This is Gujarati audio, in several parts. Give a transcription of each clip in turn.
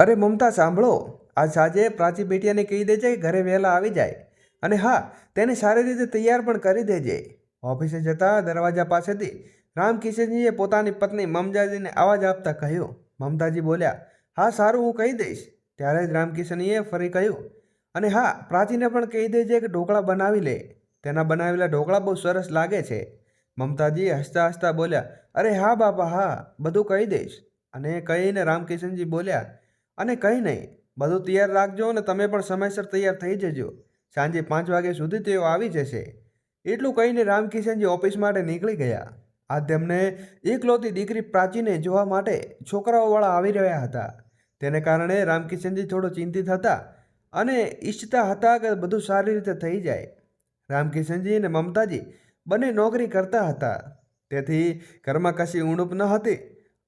અરે મમતા, સાંભળો. આ સાંજે પ્રાચી બેટિયાને કહી દેજે ઘરે વહેલા આવી જાય. અને હા, તેને સારી રીતે તૈયાર પણ કરી દેજે. ઓફિસે જતા દરવાજા પાસેથી રામકિશનજીએ પોતાની પત્ની મમતાજીને અવાજ આપતા કહ્યું. મમતાજી બોલ્યા, હા, સારું, હું કહી દઈશ. ત્યારે જ રામકિશનજીએ ફરી કહ્યું, અને હા, પ્રાચીને પણ કહી દેજે કે ઢોકળા બનાવી લે. તેના બનાવેલા ઢોકળા બહુ સરસ લાગે છે. મમતાજી હસતા હસતા બોલ્યા, અરે હા, બાપા, હા, બધું કહી દઈશ. અને કહીને રામકિશનજી બોલ્યા અને કંઈ નહીં, બધું તૈયાર રાખજો અને તમે પણ સમયસર તૈયાર થઈ જજો. સાંજે પાંચ વાગ્યા સુધી તેઓ આવી જશે. એટલું કહીને રામકિશનજી ઓફિસ માટે નીકળી ગયા. આ તેમને એકલોતી દીકરી પ્રાચીને જોવા માટે છોકરાઓવાળા આવી રહ્યા હતા. તેને કારણે રામકિશનજી થોડો ચિંતિત હતા અને ઈચ્છતા હતા કે બધું સારી રીતે થઈ જાય. રામકિશનજી અને મમતાજી બંને નોકરી કરતા હતા. તેથી ઘરમાં કશી ઉણપ ન હતી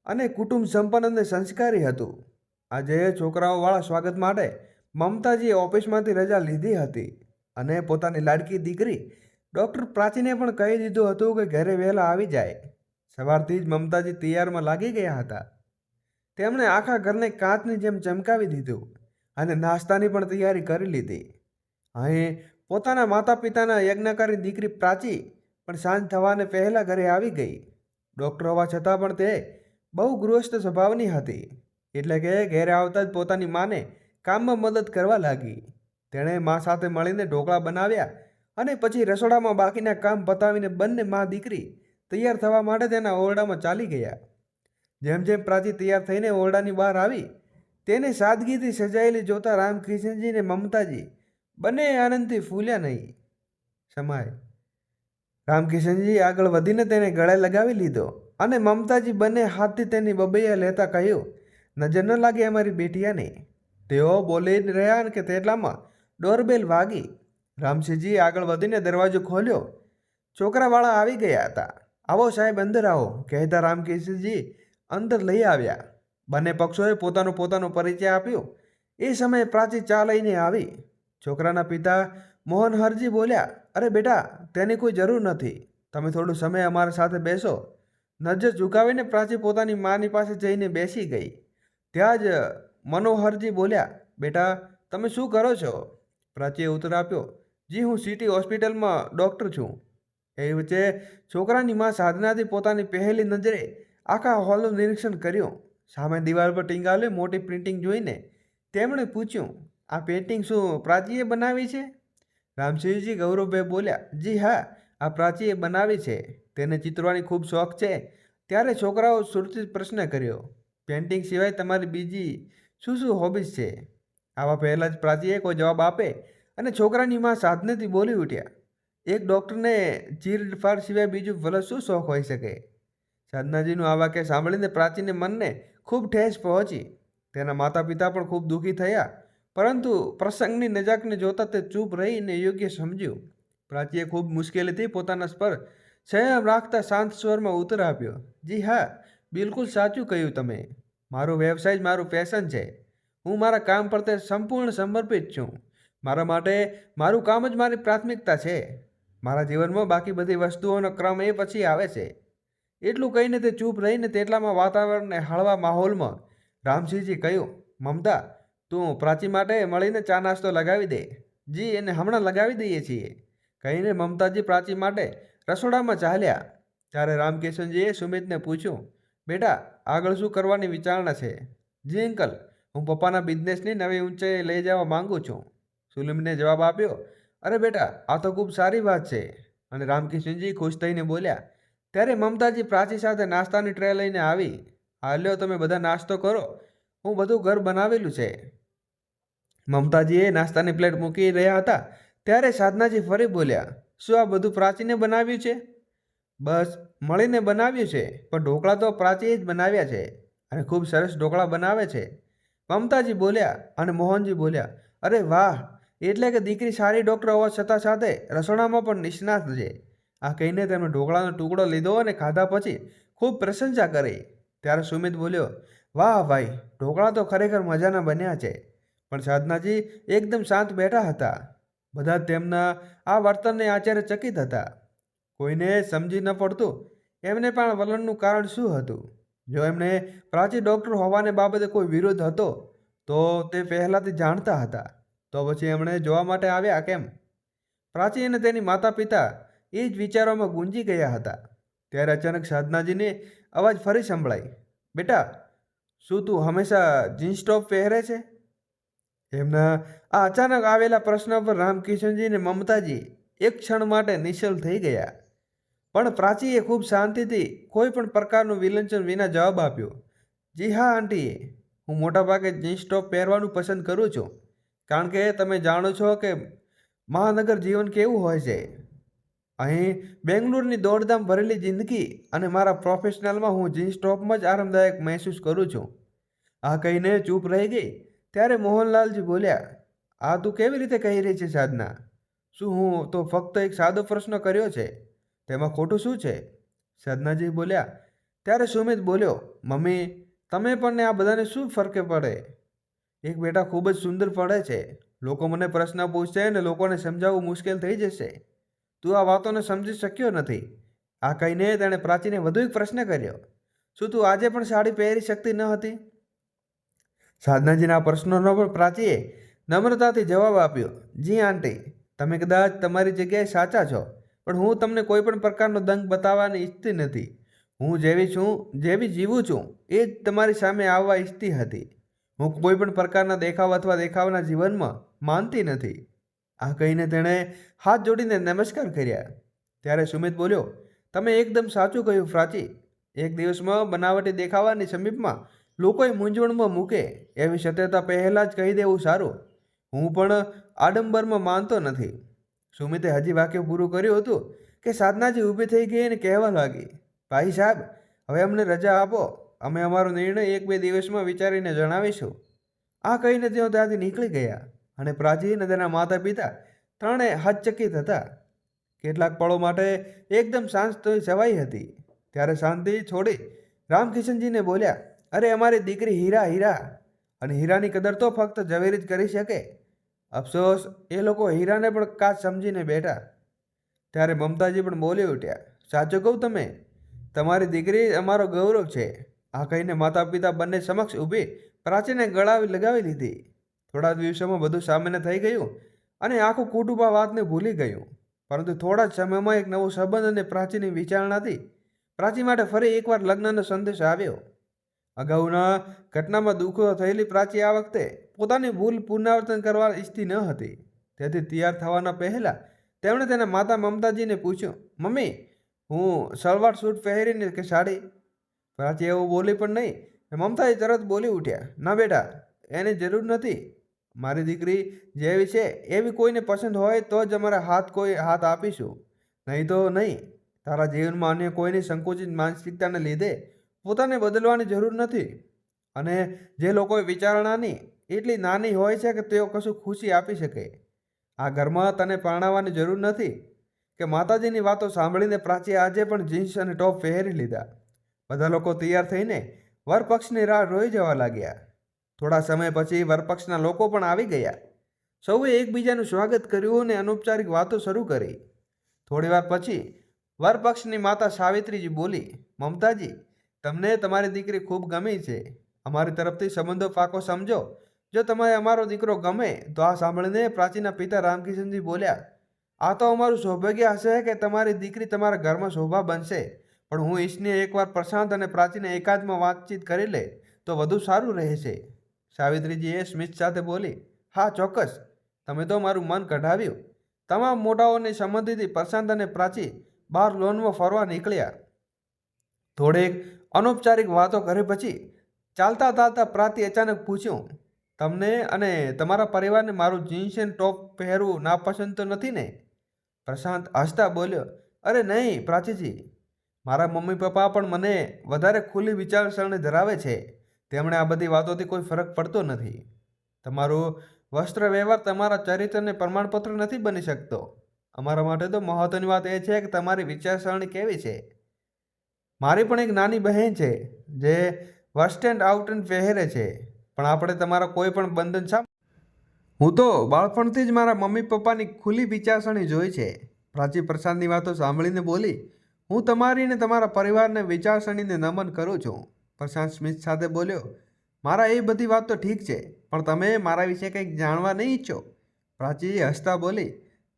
અને કુટુંબ સંપન્ન અને સંસ્કારી હતું. આજે છોકરાઓવાળા સ્વાગત માટે મમતાજીએ ઓફિસમાંથી રજા લીધી હતી અને પોતાની લાડકી દીકરી ડૉક્ટર પ્રાચીને પણ કહી દીધું હતું કે ઘરે વહેલા આવી જાય. સવારથી જ મમતાજી તૈયારમાં લાગી ગયા હતા. તેમણે આખા ઘરને કાચની જેમ ચમકાવી દીધું અને નાસ્તાની પણ તૈયારી કરી લીધી. અહીં પોતાના માતા પિતાના યજ્ઞકારી દીકરી પ્રાચી પણ સાંજ થવાને પહેલાં ઘરે આવી ગઈ. ડૉક્ટર હોવા છતાં પણ તે બહુ ગૃહસ્થ સ્વભાવની હતી. એટલે કે ઘેરે આવતા જ પોતાની માને કામમાં મદદ કરવા લાગી. તેણે મા સાથે મળીને ઢોકળા બનાવ્યા અને પછી રસોડામાં બાકીના કામ પતાવીને બંને મા દીકરી તૈયાર થવા માટે તેના ઓરડામાં ચાલી ગયા. જેમ જેમ પ્રાચી તૈયાર થઈને ઓરડાની બહાર આવી, તેને સાદગીથી સજાયેલી જોતા રામકૃષ્ણજી ને મમતાજી બંને આનંદથી ફૂલ્યા નહીં. સમાય. રામકિશનજી આગળ વધીને તેને ગળે લગાવી લીધો અને મમતાજી બંને હાથથી તેની બબૈયા લેતા કહ્યું નજર ન લાગે અમારી બેટિયાને. તેઓ બોલી રહ્યા કે તેટલામાં ડોરબેલ વાગી. રામસિંહજીએ આગળ વધીને દરવાજો ખોલ્યો. છોકરાવાળા આવી ગયા હતા. આવો સાહેબ, અંદર આવો, કહેતા રામકિશનજી અંદર લઈ આવ્યા. બંને પક્ષોએ પોતાનો પોતાનો પરિચય આપ્યો. એ સમયે પ્રાચી ચા લઈને આવી. છોકરાના પિતા મોહનહરજી બોલ્યા, અરે બેટા, તેની કોઈ જરૂર નથી. તમે થોડો સમય અમારા સાથે બેસો. નજર ઝુકાવીને પ્રાચી પોતાની માની પાસે જઈને બેસી ગઈ. ત્યાં જ મનોહરજી બોલ્યા, બેટા, તમે શું કરો છો? પ્રાચીએ ઉત્તર આપ્યો, જી, હું સિટી હોસ્પિટલમાં ડૉક્ટર છું. એ વચ્ચે છોકરાની માં સાધનાથી પોતાની પહેલી નજરે આખા હોલનું નિરીક્ષણ કર્યું. સામે દિવાલ પર ટીંગાવેલી મોટી પ્રિન્ટિંગ જોઈને તેમણે પૂછ્યું, આ પેઇન્ટિંગ શું પ્રાચીએ બનાવી છે? રામસિંહજી ગૌરવભાઈ બોલ્યા, જી, હા, આ પ્રાચીએ બનાવી છે. તેને ચિત્રવાની ખૂબ શોખ છે. ત્યારે છોકરાઓ સુરતી પ્રશ્ન કર્યો પેઇન્ટિંગ સિવાય તમારી બીજી શું શું હોબીઝ છે? આવા પહેલાં જ પ્રાચીએ કોઈ જવાબ આપે? અને છોકરાની માં સાધનેથી બોલી ઉઠ્યા. એક ડૉક્ટરને ચીરફાડ સિવાય બીજું ભલે શું શોખ હોઈ શકે? સાધનાજીનું આ વાક્ય સાંભળીને પ્રાચીને મનને ખૂબ ઠેસ પહોંચી. તેના માતા પિતા પણ ખૂબ દુઃખી થયા. પરંતુ પ્રસંગની નજાકને જોતા તે ચૂપ રહીને યોગ્ય સમજ્યું. પ્રાચીએ ખૂબ મુશ્કેલીથી પોતાના સ્પર સંયમ રાખતા શાંત સ્વરમાં ઉત્તર આપ્યો. જી હા બિલકુલ સાચું કહ્યું તમે. મારો વ્યવસાય જ મારું પેશન છે. હું મારા કામ પ્રત્યે સંપૂર્ણ સમર્પિત છું. મારા માટે મારું કામ જ મારી પ્રાથમિકતા છે. મારા જીવનમાં બાકી બધી વસ્તુઓનો ક્રમ એ પછી આવે છે. એટલું કહીને તે ચૂપ રહીને તેટલામાં વાતાવરણને હળવા માહોલમાં રામસિંહજી કહ્યું, મમતા, તું પ્રાચી માટે મળીને ચા નાસ્તો લગાવી દે. જી, એને હમણાં લગાવી દઈએ છીએ. કહીને મમતાજી પ્રાચી માટે રસોડામાં ચાલ્યા. ત્યારે રામકિશનજીએ સુમિતને પૂછ્યું બેટા, આગળ શું કરવાની વિચારણા છે? જી અંકલ, હું પપ્પાના બિઝનેસની નવી ઊંચાઈએ લઈ જવા માગું છું. સુલીમને જવાબ આપ્યો, અરે બેટા, આ તો ખૂબ સારી વાત છે. અને રામકિશનજી ખુશ થઈને બોલ્યા, ત્યારે મમતાજી પ્રાચી સાથે નાસ્તાની ટ્રે લઈને આવી. હાલ્યો તમે બધા નાસ્તો કરો. હું બધું ઘર બનાવેલું છે. મમતાજીએ નાસ્તાની પ્લેટ મૂકી રહ્યા હતા, ત્યારે સાધનાજી ફરી બોલ્યા, શું આ બધું પ્રાચીને બનાવ્યું છે? બસ મળીને બનાવ્યું છે, પણ ઢોકળા તો પ્રાચીએ જ બનાવ્યા છે અને ખૂબ સરસ ઢોકળા બનાવે છે. મમતાજી બોલ્યા અને મોહનજી બોલ્યા, અરે વાહ, એટલે કે દીકરી સારી ડૉક્ટર હોવા છતાં સાથે રસોડામાં પણ નિષ્ણાત છે. આ કહીને તેમણે ઢોકળાનો ટુકડો લીધો અને ખાધા પછી ખૂબ પ્રશંસા કરી. ત્યારે સુમિત બોલ્યો, વાહ ભાઈ, ઢોકળા તો ખરેખર મજાના બન્યા છે, પણ સાધનાજી એકદમ શાંત બેઠા હતા. બધા તેમના આ વર્તનને આચાર્ય ચકિત હતા. કોઈને સમજી ન પડતું. એમને પણ વલણનું કારણ શું હતું? જો એમને પ્રાચી ડૉક્ટર હોવાને બાબતે કોઈ વિરોધ હતો, તો તે પહેલાંથી જાણતા હતા. તો પછી એમણે જોવા માટે આવ્યા કેમ? પ્રાચી અને તેની માતા પિતા એ જ વિચારોમાં ગુંજી ગયા હતા. ત્યારે અચાનક સાધનાજીને અવાજ ફરી સંભળાઈ. બેટા, શું તું હંમેશા જીન્સ ટોપ પહેરે છે? એમના આ અચાનક આવેલા પ્રશ્ન પર રામકિશનજી અને મમતાજી એક ક્ષણ માટે નિશ્ચલ થઈ ગયા. પણ પ્રાચીએ ખૂબ શાંતિથી કોઈ પણ પ્રકારનું વિલંચન વિના જવાબ આપ્યો. જી હા, આંટીએ. હું મોટાભાગે જીન્સ ટોપ પહેરવાનું પસંદ કરું છું. કારણ કે તમે જાણો છો કે મહાનગર જીવન કેવું હોય છે. અહીં બેંગ્લોરની દોડધામ ભરેલી જિંદગી અને મારા પ્રોફેશનલમાં હું જીન્સ ટોપમાં જ આરામદાયક મહેસૂસ કરું છું. આ કહીને ચૂપ રહી ગઈ. ત્યારે મોહનલાલજી બોલ્યા, આ તું કેવી રીતે કહી રહી છે સાધના? શું હું તો ફક્ત એક સાદો પ્રશ્ન કર્યો છે? તેમાં ખોટું શું છે? સાધનાજી બોલ્યા, ત્યારે સુમિત બોલ્યો, મમ્મી, તમે પણ ને આ બધાને શું ફરકે પડે? એક બેટા ખૂબ જ સુંદર પડે છે. લોકો મને પ્રશ્ન પૂછશે અને લોકોને સમજાવવું મુશ્કેલ થઈ જશે. તું આ વાતોને સમજી શક્યો નથી. આ કહીને તેણે પ્રાચીને વધુ એક પ્રશ્ન કર્યો, શું તું આજે પણ સાડી પહેરી શકતી ન હતી? સાધનાજીના પ્રશ્નોનો પણ પ્રાચીએ નમ્રતાથી જવાબ આપ્યો, જી આંટી, તમે કદાચ તમારી જગ્યાએ સાચા છો. પણ હું તમને કોઈ પણ પ્રકારનો દંગ બતાવવાની ઈચ્છતી નથી. હું જેવી છું, જેવી જીવું છું, એ જ તમારી સામે આવવા ઈચ્છતી હતી. હું કોઈ પણ પ્રકારના દેખાવ અથવા દેખાવના જીવનમાં માનતી નથી. આ કહીને તેણે હાથ જોડીને નમસ્કાર કર્યા. ત્યારે સુમિત બોલ્યો, તમે એકદમ સાચું કહ્યું, પ્રાચી. એક દિવસમાં બનાવટી દેખાવાની સમીપમાં લોકોએ મૂંઝવણમાં મૂકે, એવી સત્યતા પહેલાં જ કહી દેવું સારું. હું પણ આડંબરમાં માનતો નથી. સુમિતે હજી વાક્ય પૂરું કર્યું હતું કે સાધનાજી ઊભી થઈ ગઈ અને કહેવા લાગી. ભાઈ સાહેબ, હવે અમને રજા આપો. અમે અમારો નિર્ણય એક બે દિવસમાં વિચારીને જણાવીશું. આ કહીને તેઓ ત્યાંથી નીકળી ગયા અને પ્રાચીન તેના માતા પિતા ત્રણેય હચકિત હતા. કેટલાક પળો માટે એકદમ શાંત સવાઈ હતી. ત્યારે શાંતિ છોડી રામકિશનજીને બોલ્યા, અરે અમારી દીકરી હીરા હીરા. અને હીરાની કદર તો ફક્ત ઝવેરી જ કરી શકે. અફસોસ, એ લોકો હીરાને પણ કાચ સમજીને બેઠા. ત્યારે મમતાજી પણ બોલી ઉઠ્યા, સાચું કહું તમે, તમારી દીકરી અમારો ગૌરવ છે. આ કહીને માતા પિતા બંને સમક્ષ ઊભી પ્રાચીને ગળાવી લગાવી લીધી. થોડા દિવસોમાં બધું સામાન્ય થઈ ગયું અને આખું કુટુંબ આ વાતને ભૂલી ગયું. પરંતુ થોડા જ સમયમાં એક નવો સંબંધ અને પ્રાચીની વિચારણાથી પ્રાચી માટે ફરી એકવાર લગ્નનો સંદેશ આવ્યો. અગાઉના ઘટનામાં દુઃખો થયેલી પ્રાચી આ વખતે પોતાની ભૂલ પુનરાવર્તન કરવા ઈચ્છતી ન હતી. તેથી તૈયાર થવાના પહેલાં તેમણે તેના માતા મમતાજીને પૂછ્યું, મમ્મી, હું સલવાર સૂટ પહેરીને કે સાડી? પ્રાચી એવું બોલી પણ નહીં. મમતાજી તરત બોલી ઉઠ્યા, ના બેટા, એની જરૂર નથી. મારી દીકરી જેવી છે, એવી કોઈને પસંદ હોય તો જ અમારા હાથ કોઈ હાથ આપીશું. નહીં તો નહીં. તારા જીવનમાં અન્ય કોઈની સંકુચિત માનસિકતાને લીધે પોતાને બદલવાની જરૂર નથી. અને જે લોકોએ વિચારણાની એટલી નાની હોય છે કે તેઓ કશું ખુશી આપી શકે. આ ઘરમાં તને પરણાવવાની જરૂર નથી. કે માતાજીની વાતો સાંભળીને પ્રાચી આજે પણ જીન્સ અને ટોપ પહેરી લીધા. બધા લોકો તૈયાર થઈને વરપક્ષની રાહ રોઈ જવા લાગ્યા. થોડા સમય પછી વરપક્ષના લોકો પણ આવી ગયા. સૌએ એકબીજાનું સ્વાગત કર્યું અને અનૌપચારિક વાતો શરૂ કરી. થોડીવાર પછી વરપક્ષની માતા સાવિત્રીજી બોલી, મમતાજી, તમને તમારી દીકરી ખૂબ ગમી છે. અમારી તરફથી સંબંધો પાકો સમજો. જો તમારે અમારો દીકરો ગમે તો આ સાંભળીને પ્રાચીના પિતા રામકિશનજી બોલ્યા, આ તો અમારું સૌભાગ્ય હશે કે તમારી દીકરી તમારા ઘરમાં શોભા બનશે. પણ હું ઈશને એકવાર પ્રશાંત અને પ્રાચીને એકાદમાં વાતચીત કરી લે તો વધુ સારું રહેશે. સાવિત્રીજીએ સ્મિત સાથે બોલી, હા, ચોક્કસ. તમે તો મારું મન કઢાવ્યું. તમામ મોટાઓની સંમતિથી પ્રશાંત અને પ્રાચી બહાર લોનમાં ફરવા નીકળ્યા. થોડેક અનૌપચારિક વાતો કરે પછી ચાલતા ચાલતા પ્રાતી અચાનક પૂછ્યું તમને અને તમારા પરિવારને મારું જીન્સ એન્ડ ટોપ પહેરવું નાપસંદ તો નથી ને? પ્રશાંત હસતા બોલ્યો, અરે નહીં, પ્રાચીજી. મારા મમ્મી પપ્પા પણ મને વધારે ખુલ્લી વિચારસરણી ધરાવે છે. તેમણે આ બધી વાતોથી કોઈ ફરક પડતો નથી. તમારું વસ્ત્ર વ્યવહાર તમારા ચરિત્રને પ્રમાણપત્ર નથી બની શકતો. અમારા માટે તો મહત્વની વાત એ છે કે તમારી વિચારસરણી કેવી છે? મારી પણ એક નાની બહેન છે, જે વર્સ્ટ એન્ડ આઉટ એન્ડ પહેરે છે. પણ આપણે તમારા કોઈ પણ બંધન શા હું તો બાળપણથી જ મારા મમ્મી પપ્પાની ખુલ્લી વિચારસરણી જોઈ છે. પ્રાચી પ્રસાદની વાતો સાંભળીને બોલી, હું તમારી ને તમારા પરિવારને વિચારસરણીને નમન કરું છું. પ્રશાંત સ્મિથ સાથે બોલ્યો, મારા એ બધી વાત તો ઠીક છે, પણ તમે મારા વિશે કંઈક જાણવા નહીં ઈચ્છો. પ્રાચી હસતા બોલી,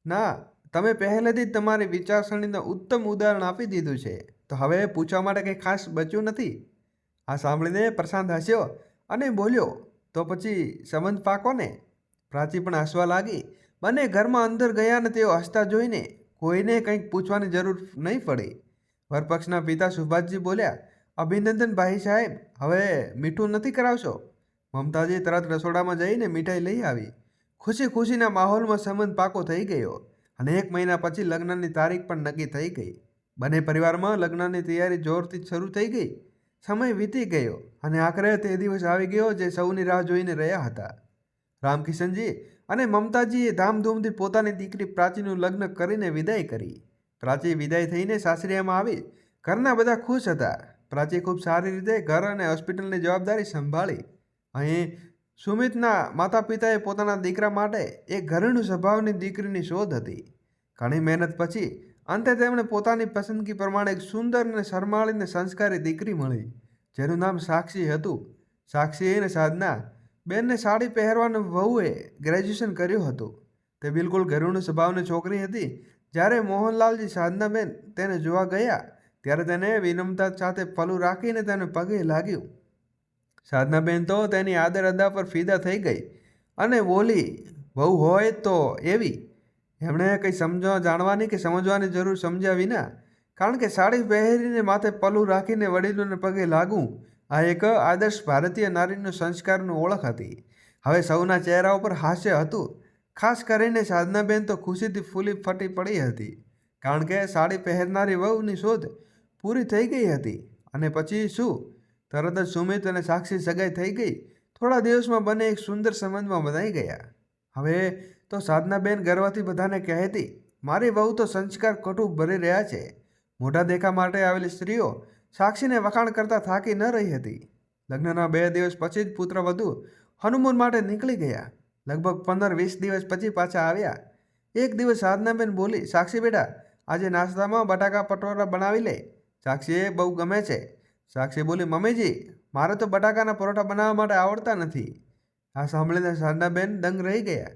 ના, તમે પહેલેથી જ તમારી વિચારસરણીનું ઉત્તમ ઉદાહરણ આપી દીધું છે. તો હવે પૂછવા માટે કંઈ ખાસ બચ્યું નથી? આ સાંભળીને પ્રશાંત હસ્યો અને બોલ્યો, તો પછી સંબંધ પાકો ને પ્રાચી પણ હસવા લાગી. બંને ઘરમાં અંદર ગયા ને તેઓ હસતા જોઈને કોઈને કંઈક પૂછવાની જરૂર નહીં પડી. વરપક્ષના પિતા સુભાષજી બોલ્યા, અભિનંદન ભાઈ સાહેબ, હવે મીઠું નથી કરાવશો મમતાજી તરત રસોડામાં જઈને મીઠાઈ લઈ આવી. ખુશી ખુશીના માહોલમાં સંબંધ પાકો થઈ ગયો અને એક મહિના પછી લગ્નની તારીખ પણ નક્કી થઈ ગઈ. બંને પરિવારમાં લગ્નની તૈયારી જોરથી શરૂ થઈ ગઈ. સમય વીતી ગયો અને આખરે તે દિવસ આવી ગયો જે સૌની રાહ જોઈને રહ્યા હતા. રામકિશનજી અને મમતાજીએ ધામધૂમથી પોતાની દીકરી પ્રાચીનું લગ્ન કરીને વિદાય કરી. પ્રાચી વિદાય થઈને સાસરિયામાં આવી. ઘરના બધા ખુશ હતા. પ્રાચી ખૂબ સારી રીતે ઘર અને હોસ્પિટલની જવાબદારી સંભાળી. અહીં સુમિતના માતા પિતાએ પોતાના દીકરા માટે એક ઘરેણું સ્વભાવની દીકરીની શોધ હતી. ઘણી મહેનત પછી અંતે તેમણે પોતાની પસંદગી પ્રમાણે એક સુંદર અને શરમાળીને સંસ્કારી દીકરી મળી, જેનું નામ સાક્ષી હતું. સાક્ષી અને સાધના બેનને સાડી પહેરવાનું વહુએ ગ્રેજ્યુએશન કર્યું હતું. તે બિલકુલ ઘરેણું સ્વભાવની છોકરી હતી. જ્યારે મોહનલાલજી સાધનાબેન તેને જોવા ગયા, ત્યારે તેને વિનમ્રતા સાથે પલું રાખીને તેને પગે લાગ્યું. સાધનાબેન તો તેની આદર અદા પર ફિદા થઈ ગઈ અને બોલી બહુ હોય તો એવી એમણે કંઈ સમજવા જાણવાની કે સમજવાની જરૂર સમજ્યા વિના? કારણ કે સાડી પહેરીને માથે પલું રાખીને વડીલોને પગે લાગવું, આ એક આદર્શ ભારતીય નારીનું સંસ્કારનું ઓળખ હતી. હવે સૌના ચહેરા ઉપર હાસ્ય હતું. ખાસ કરીને સાધનાબેન તો ખુશીથી ફૂલી ફટી પડી હતી. કારણ કે સાડી પહેરનારી વહુની શોધ પૂરી થઈ ગઈ હતી. અને પછી શું? તરત જ સુમિત અને સાક્ષી સગાઈ થઈ ગઈ. થોડા દિવસમાં બંને એક સુંદર સંબંધમાં બનાઈ ગયા. હવે તો સાધનાબેન ગર્વથી બધાને કહેતી મારી વહુ તો સંસ્કાર કટુ ભરી રહ્યા છે. મોઢા દેખા માટે આવેલી સ્ત્રીઓ સાક્ષીને વખાણ કરતા થાકી ન રહી હતી. લગ્નના બે દિવસ પછી જ પુત્ર વધુ હનુમાન માટે નીકળી ગયા. લગભગ પંદર વીસ દિવસ પછી પાછા આવ્યા. એક દિવસ સાધનાબેન બોલી, સાક્ષી બેટા, આજે નાસ્તામાં બટાકા પટોરા બનાવી લે. સાક્ષીએ બહુ ગમે છે. સાક્ષી બોલી, મમ્મીજી, મારે તો બટાકાના પરોઠા બનાવવા માટે આવડતા નથી. આ સાંભળીને સાધનાબેન દંગ રહી ગયા.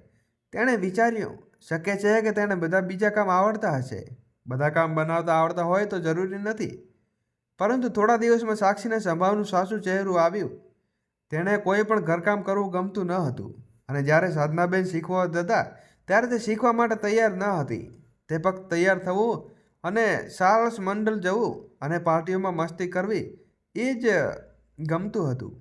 તેણે વિચાર્યું, શક્ય છે કે તેણે બધા બીજા કામ આવડતા હશે. બધા કામ બનાવતા આવડતા હોય તો જરૂરી નથી. પરંતુ થોડા દિવસમાં સાક્ષીને સંભાવનું સાસુ ચહેરું આવ્યું. તેણે કોઈ પણ ઘરકામ કરવું ગમતું ન હતું અને જ્યારે સાધનાબેન શીખવા જતા, ત્યારે તે શીખવા માટે તૈયાર ન હતી. તે ફક્ત તૈયાર થવું અને સારસ મંડળ જવું અને પાર્ટીઓમાં મસ્તી કરવી, એ જ ગમતું હતું.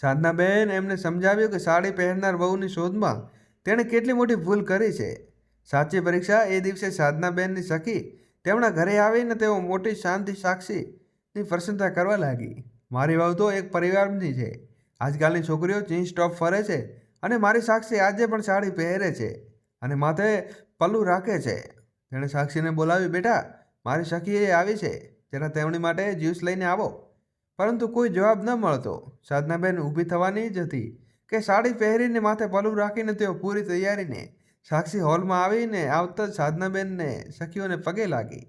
સાધનાબેન એમને સમજાવ્યું કે સાડી પહેરનાર વહુની શોધમાં તેણે કેટલી મોટી ભૂલ કરી છે? સાચી પરીક્ષા એ દિવસે સાધનાબેનની સખી તેમના ઘરે આવીને તેઓ મોટી શાંતિ સાક્ષીની પ્રશંસા કરવા લાગી. મારી વાવ તો એક પરિવારની છે. આજકાલની છોકરીઓ જીન્સ ટોપ ફરે છે અને મારી સાક્ષી આજે પણ સાડી પહેરે છે અને માથે પલ્લું રાખે છે. તેણે સાક્ષીને બોલાવી, બેટા, મારી સખી આવી છે. જરા તેમની માટે જ્યુસ લઈને આવો. પરંતુ કોઈ જવાબ ન મળતો. સાધનાબેન ઊભી થવાની જ હતી. કે સાડી પહેરીને માથે પલું રાખીને તેઓ પૂરી તૈયારીને સાક્ષી હોલમાં આવીને આવતા જ સાધનાબેનને સખીઓને પગે લાગી.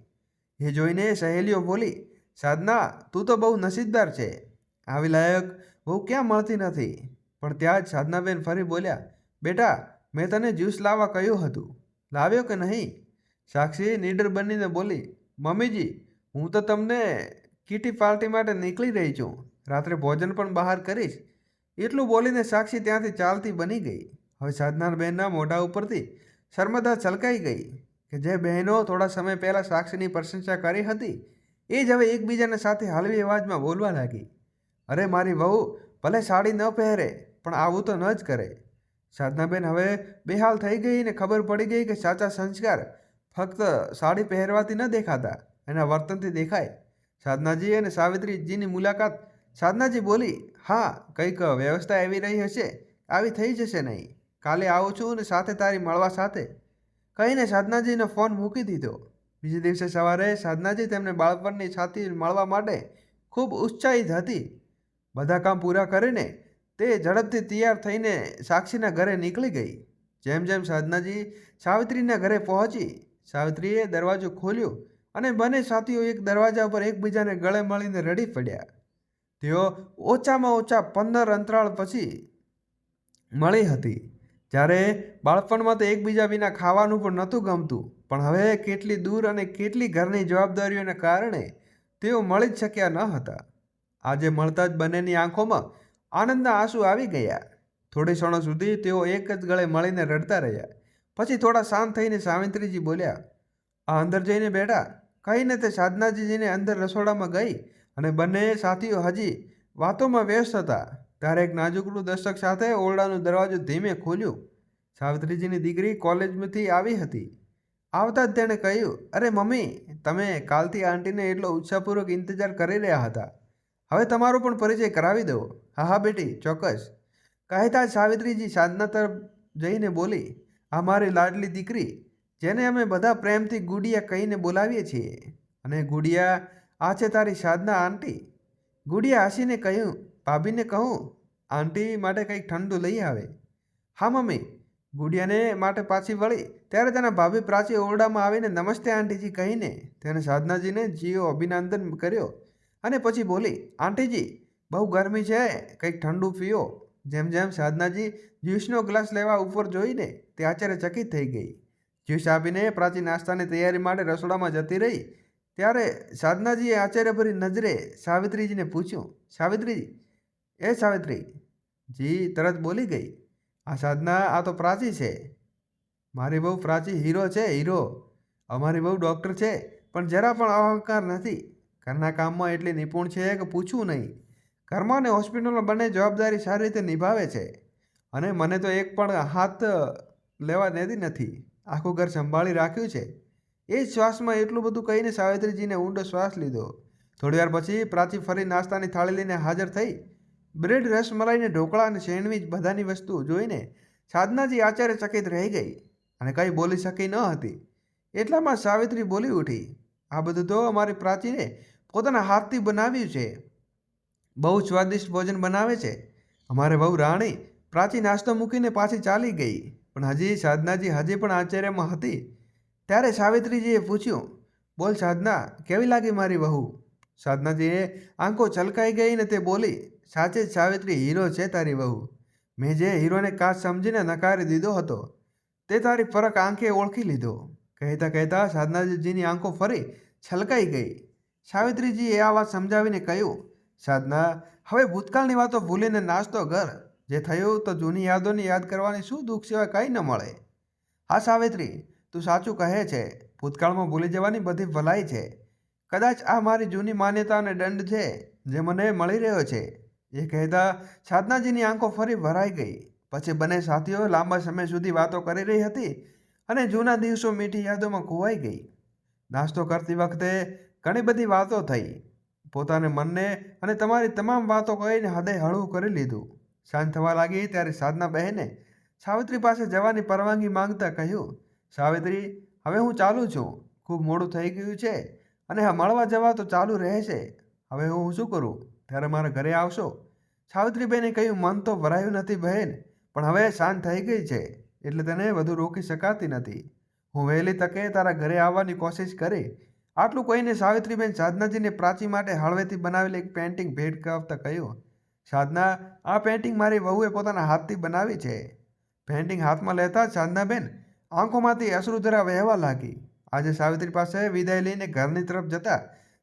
એ જોઈને સહેલીઓ બોલી, સાધના, તું તો બહુ નસીબદાર છે. આવી લાયક બહુ ક્યાં મળતી નથી. પણ ત્યાં જ સાધનાબેન ફરી બોલ્યા, બેટા, મેં તને જ્યુસ લાવવા કહ્યું હતું. લાવ્યો કે નહીં? સાક્ષી નીડર બનીને બોલી, મમ્મીજી, હું તો તમને કીટી પાર્ટી માટે નીકળી રહી છું. રાત્રે ભોજન પણ બહાર કરીશ. એટલું બોલીને સાક્ષી ત્યાંથી ચાલતી બની ગઈ. હવે સાધનાબેનના મોઢા ઉપરથી શર્મદા છલકાઈ ગઈ કે જે બહેનો થોડા સમય પહેલાં સાક્ષીની પ્રશંસા કરી હતી, એ જ હવે એકબીજાને સાથે હળવી અવાજમાં બોલવા લાગી. અરે, મારી વહુ, ભલે સાડી ન પહેરે, પણ આવું તો ન જ કરે. સાધનાબેન હવે બેહાલ થઈ ગઈ ને ખબર પડી ગઈ કે સાચા સંસ્કાર ફક્ત સાડી પહેરવાથી ન દેખાતા, એના વર્તનથી દેખાય. સાધનાજી અને સાવિત્રીજીની મુલાકાત સાધનાજી બોલી, હા, કંઈક વ્યવસ્થા એવી રહી હશે, આવી થઈ જશે નહીં. કાલે આવું છું અને સાથે તારી મળવા સાથે. કહીને સાધનાજીનો ફોન મૂકી દીધો. બીજે દિવસે સવારે સાધનાજી તેમને બાળપણની છાતી મળવા માટે ખૂબ ઉત્સાહિત હતી. બધા કામ પૂરા કરીને તે ઝડપથી તૈયાર થઈને સાક્ષીના ઘરે નીકળી ગઈ. જેમ જેમ સાધનાજી સાવિત્રીના ઘરે પહોંચી, સાવિત્રીએ દરવાજો ખોલ્યો અને બંને સાથીઓ એક દરવાજા પર એકબીજાને ગળે મળીને રડી પડ્યા. તેઓ ઓછામાં ઓછા પંદર અંતરાળ પછી મળી હતી. જ્યારે બાળપણમાં તો એકબીજા વિના ખાવાનું પણ નહોતું ગમતું, પણ હવે કેટલી દૂર અને કેટલી ઘરની જવાબદારીઓને કારણે તેઓ મળી જ શક્યા ન હતા. આજે મળતા જ બંનેની આંખોમાં આનંદના આંસુ આવી ગયા. થોડી ક્ષણો સુધી તેઓ એક જ ગળે મળીને રડતા રહ્યા. પછી થોડા શાંત થઈને સાવિત્રીજી બોલ્યા, આ અંદર જઈને બેઠા? કહીને તે સાધનાજીજીને અંદર રસોડામાં ગઈ? અને બંને સાથીઓ હજી વાતોમાં વ્યસ્ત હતા. ત્યારે એક નાજુકડું દર્શક સાથે ઓરડાનો દરવાજો ધીમે ખોલ્યું. સાવિત્રીજીની દીકરી કોલેજમાંથી આવી હતી. આવતા જ તેણે કહ્યું, અરે મમ્મી, તમે કાલથી આંટીને એટલો ઉત્સાહપૂર્વક ઇંતજાર કરી રહ્યા હતા. હવે તમારો પણ પરિચય કરાવી દો. હા હા, બેટી, ચોક્કસ. કહેતા જ સાવિત્રીજી સાધના તરફ જઈને બોલી, આ મારી લાડલી દીકરી, જેને અમે બધા પ્રેમથી ગુડિયા કહીને બોલાવીએ છીએ. અને ગુડિયા આ છે તારી સાધના, આંટી? ગુડિયા હસીને કહ્યું, ભાભીને કહું, આંટી માટે કંઈક ઠંડુ લઈ આવે. હા, મમ્મી. ગુડિયાને માટે પાછી વળી ત્યારે તેના ભાભી પ્રાચી ઓરડામાં આવીને, નમસ્તે, આંટીજી, કહીને તેને સાધનાજીને જીઓ અભિનંદન કર્યો અને પછી બોલી, આંટીજી, બહુ ગરમી છે, કંઈક ઠંડુ પીઓ. જેમ જેમ સાધનાજી જ્યુસનો ગ્લાસ લેવા ઉપર જોઈને તે આચાર્યચકિત થઈ ગઈ. જ્યુસ આપીને પ્રાચી નાસ્તાની તૈયારી માટે રસોડામાં જતી રહી ત્યારે સાધનાજીએ આશ્ચર્યભરી નજરે સાવિત્રીજીને પૂછ્યું, સાવિત્રીજી, એ સાવિત્રી, જી, તરત બોલી ગઈ, આ સાધના આ તો પ્રાચી છે. મારી બહુ પ્રાચી હીરો છે, હીરો. અમારી બહુ ડૉક્ટર છે, પણ જરા પણ અહંકાર નથી. ઘરના કામમાં એટલી નિપુણ છે કે પૂછવું નહીં. ઘરમાં અને હોસ્પિટલમાં બંને જવાબદારી સારી રીતે નિભાવે છે. અને મને તો એક પણ હાથ લેવા દેતી નથી. આખું ઘર સંભાળી રાખ્યું છે. એ શ્વાસમાં એટલું બધું કહીને સાવિત્રીજીને ઊંડો શ્વાસ લીધો. થોડીવાર પછી પ્રાચી ફરી નાસ્તાની થાળી લઈને હાજર થઈ, બ્રેડ રસમલાઈને ઢોકળા અને સેન્ડવિચ બધાની વસ્તુ જોઈને સાધનાજી આચાર્ય ચકિત રહી ગઈ અને કંઈ બોલી શકી ન હતી. એટલામાં સાવિત્રી બોલી ઉઠી, આ બધું તો અમારી પ્રાચીને પોતાના હાથથી બનાવ્યું છે. બહુ સ્વાદિષ્ટ ભોજન બનાવે છે. અમારે બહુ રાણી પ્રાચી નાસ્તો મૂકીને પાછી ચાલી ગઈ, પણ હજી સાધનાજી હજી પણ આશ્ચર્યમાં હતી. ત્યારે સાવિત્રીજીએ પૂછ્યું, બોલ સાધના, કેવી લાગી મારી વહુ? સાધનાજીએ આંખો છલકાઈ ગઈ ને તે બોલી, સાચે જ સાવિત્રી હીરો છે તારી વહુ. મેં જે હીરોને કાચ સમજીને નકારી દીધો હતો, તે તારી ફરક આંખે ઓળખી લીધો. કહેતા કહેતા સાધનાજીની આંખો ફરી છલકાઈ ગઈ. સાવિત્રીજીએ આ વાત સમજાવીને કહ્યું, સાધના, હવે ભૂતકાળની વાતો ભૂલીને નાસ્તો કર. જે થયું તો જૂની યાદોને યાદ કરવાની શું દુઃખ સિવાય કંઈ ન મળે. હા સાવિત્રી તું સાચું કહે છે, ભૂતકાળમાં ભૂલી જવાની બધી ભલાઈ છે. કદાચ આ મારી જૂની માન્યતા અને દંડ છે, જે મને મળી રહ્યો છે. એ કહેતા સાધનાજીની આંખો ફરી ભરાઈ ગઈ. પછી બંને સાથીઓ લાંબા સમય સુધી વાતો કરી રહી હતી અને જૂના દિવસો મીઠી યાદોમાં ખોવાઈ ગઈ. નાસ્તો કરતી વખતે ઘણી બધી વાતો થઈ. પોતાને મનને અને તમારી તમામ વાતો કહીને હૃદય હળવું કરી લીધું. સાંજ થવા લાગી ત્યારે સાધના બહેને સાવિત્રી પાસે જવાની પરવાનગી માંગતા કહ્યું સાવિત્રી, હવે હું ચાલું છું. ખૂબ મોડું થઈ ગયું છે અને હા, મળવા જવા તો ચાલુ રહેશે. હવે હું શું કરું? ત્યારે મારા ઘરે આવશો? સાવિત્રીબેને કહ્યું, મન તો ભરાયું નથી બહેન, પણ હવે શાંત થઈ ગઈ છે, એટલે તને વધુ રોકી શકાતી નથી. હું વહેલી તકે તારા ઘરે આવવાની કોશિશ કરી. આટલું કહીને સાવિત્રીબેન સાધનાજીને પ્રાચી માટે હળવેથી બનાવેલી એક પેઇન્ટિંગ ભેટ કરાવતા કહ્યું, સાધના, આ પેઇન્ટિંગ મારી વહુએ પોતાના હાથથી બનાવી છે. પેઇન્ટિંગ હાથમાં લેતા જ સાધનાબેન આંખોમાંથી અશ્રુધરા વહેવા લાગી. આજે સાવિત્રી પાસે વિદાય લઈને ઘરની તરફ જતા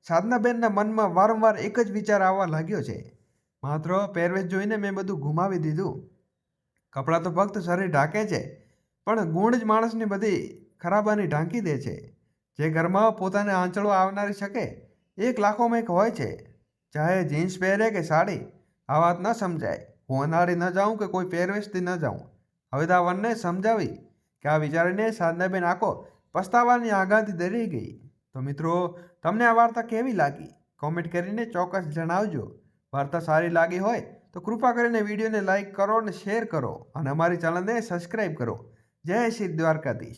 સાધનાબેનના મનમાં વારંવાર એક જ વિચાર આવવા લાગ્યો છે. માત્ર પહેરવેશ જોઈને મેં બધું ગુમાવી દીધું. કપડાં તો ફક્ત શરીર ઢાંકે છે, પણ ગુણ જ માણસની બધી ખરાબાની ઢાંકી દે છે. જે ઘરમાં પોતાને આંચળો આવનારી શકે, એક લાખોમાં એક હોય છે. ચાહે જીન્સ પહેરે કે સાડી, આ વાત ન સમજાય. હું અનાળી ન જાઉં કે કોઈ પહેરવેશથી ન જાઉં. હવે વનને સમજાવી કે આ વિચારીને સાધનાબેન આખો પસ્તાવાની આગાથી દરી ગઈ. તો મિત્રો, તમને આ વાર્તા કેવી લાગી? કોમેન્ટ કરીને ચોક્કસ જણાવજો. વાર્તા સારી લાગી હોય તો કૃપા કરીને વિડીયોને લાઇક કરો અને શેર કરો અને અમારી ચેનલને સબસ્ક્રાઈબ કરો. જય શ્રી દ્વારકાધીશ.